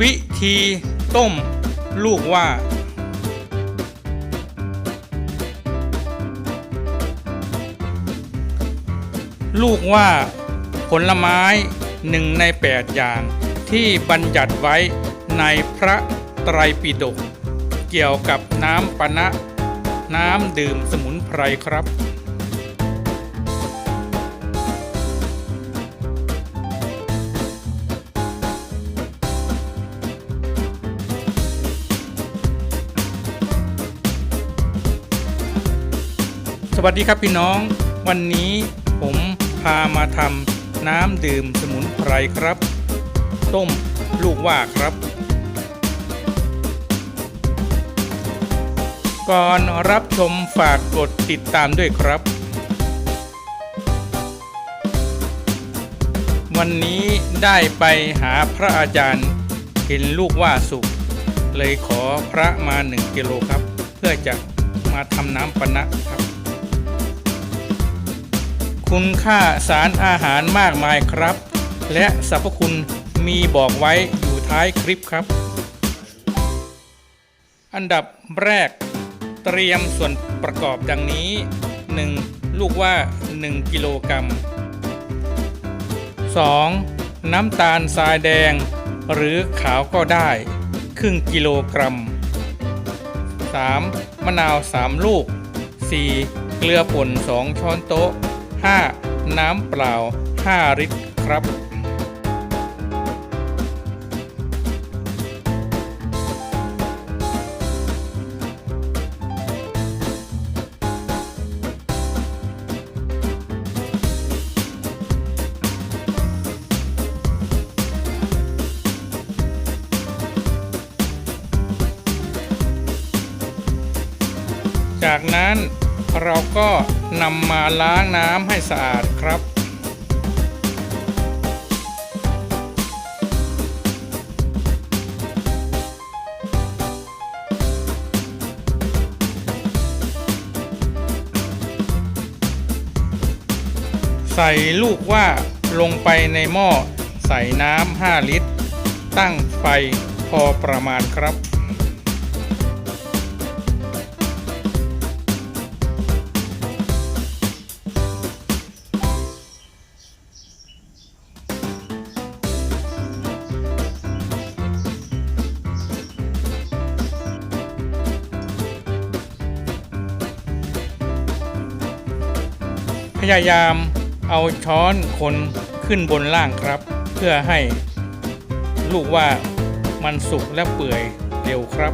วิธีต้มลูกว่า ลูกว่าผลไม้หนึ่งในแปดอย่างที่บัญญัติไว้ในพระไตรปิฎกเกี่ยวกับน้ำปนะ น้ำดื่มสมุนไพรครับ สวัสดีครับพี่น้อง วันนี้ผมพามาทำน้ำดื่มสมุนไพรครับ ต้มลูกว่าครับ ก่อนรับชมฝากกดติดตามด้วยครับ วันนี้ได้ไปหาพระอาจารย์เห็นลูกว่าสุก เลยขอพระมาหนึ่งกิโลครับ เพื่อจะมาทำน้ำปะนะครับ คุณค่าสารอาหารมากมายครับ และสรรพคุณมีบอกไว้อยู่ท้ายคลิปครับ อันดับแรกเตรียมส่วนประกอบดังนี้ 1. ลูกว่า 1 กิโลกรัม 2. น้ำตาลทรายแดง หรือขาวก็ได้ ครึ่งกิโลกรัม 3. มะนาว 3 ลูก 4. เกลือป่น 2 ช้อนโต๊ะ 5. น้ำเปล่า 5 ลิตรครับ จากนั้นเราก็ นำมาล้างน้ำให้สะอาดครับ ใส่ลูกว่าลงไปในหม้อใส่น้ำ 5 ลิตร ตั้งไฟพอประมาณครับ ยายามเอาช้อนคนขึ้นบนล่างครับ เพื่อให้ลูกว่ามันสุกและเปื่อยเร็วครับ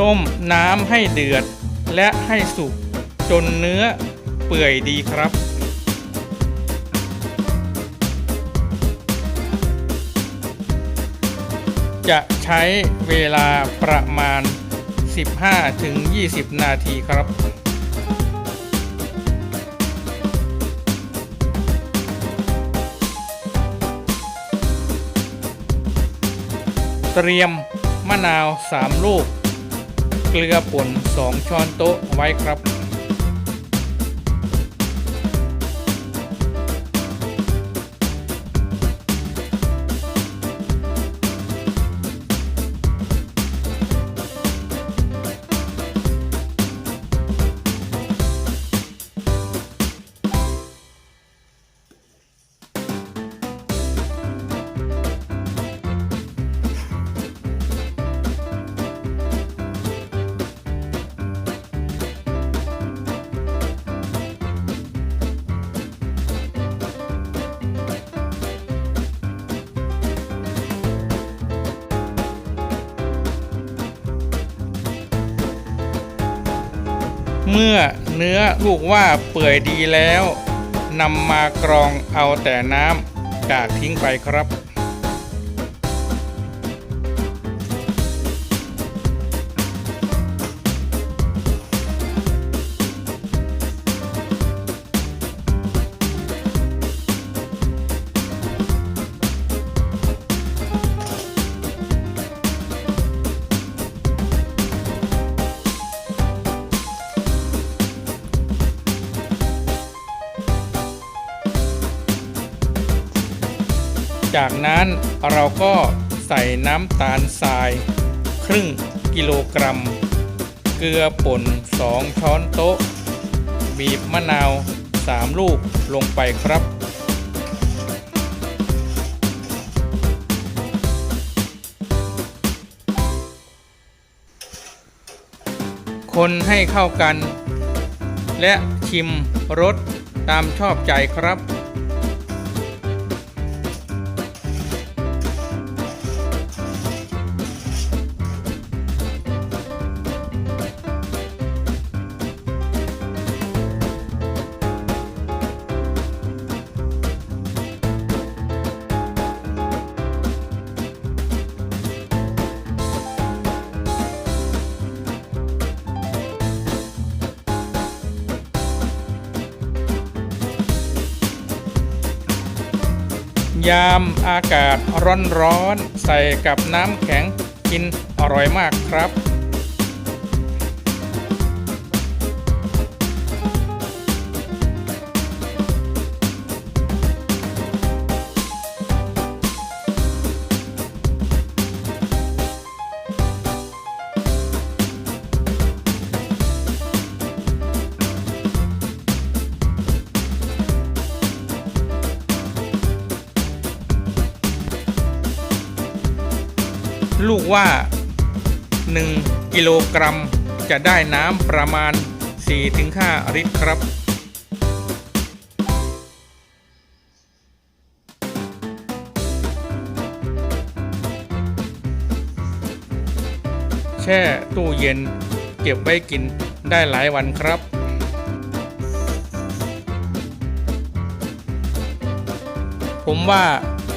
ต้มน้ำให้เดือดและให้สุกจนเนื้อเปื่อยดีครับ จะใช้เวลาประมาณ 15-20 นาทีครับเตรียมมะนาว 3 ลูก เกลือป่น 2 ช้อนโต๊ะไว้ครับ เมื่อเนื้อลูกว่าเปื่อยดีแล้วนำมากรองเอาแต่น้ำกากทิ้งไปครับ จากนั้นเราก็ใส่น้ำตาลทราย ครึ่งกิโลกรัม เกลือป่น 2 ช้อนโต๊ะ บีบมะนาว 3 ลูกลงไปครับ คนให้เข้ากัน และชิมรสตามชอบใจครับ ยามอากาศร้อนๆใส่กับน้ำแข็งกินอร่อยมากครับ ลูกว่า 1 กิโลกรัมจะได้น้ำประมาณ 4-5 ลิตรครับ แช่ตู้เย็นเก็บไว้กินได้หลายวันครับผมว่า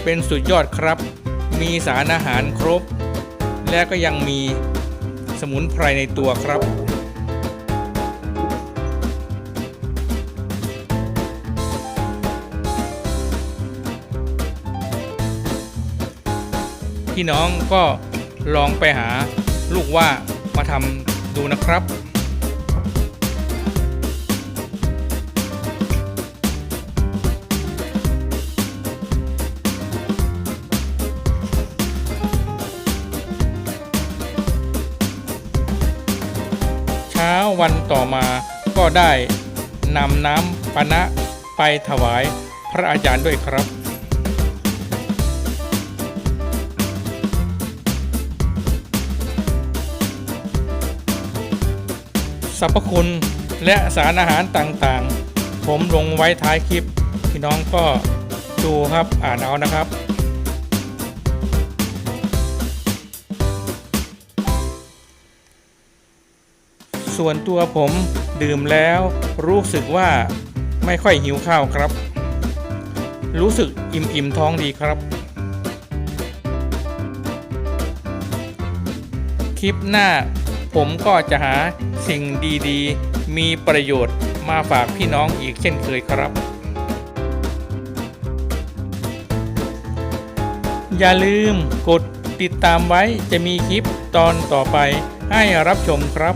เป็นสุดยอดครับ มีสารอาหารครบ และก็ยังมีสมุนไพรในตัวครับ พี่น้องก็ลองไปหาลูกว่ามาทำดูนะครับ วันต่อมาก็ได้นำน้ำปานะไปถวายพระอาจารย์ด้วยครับสรรพคุณและสารอาหารต่างๆ ผมลงไว้ท้ายคลิป พี่น้องก็ดูครับอ่านเอานะครับ ส่วนตัวผมดื่มแล้วรู้สึกว่าไม่ค่อยหิวข้าวครับ รู้สึกอิ่มๆท้องดีครับ คลิปหน้าผมก็จะหาสิ่งดีๆ มีประโยชน์มาฝากพี่น้องอีกเช่นเคยครับ อย่าลืมกดติดตามไว้จะมีคลิปตอนต่อไปให้รับชมครับ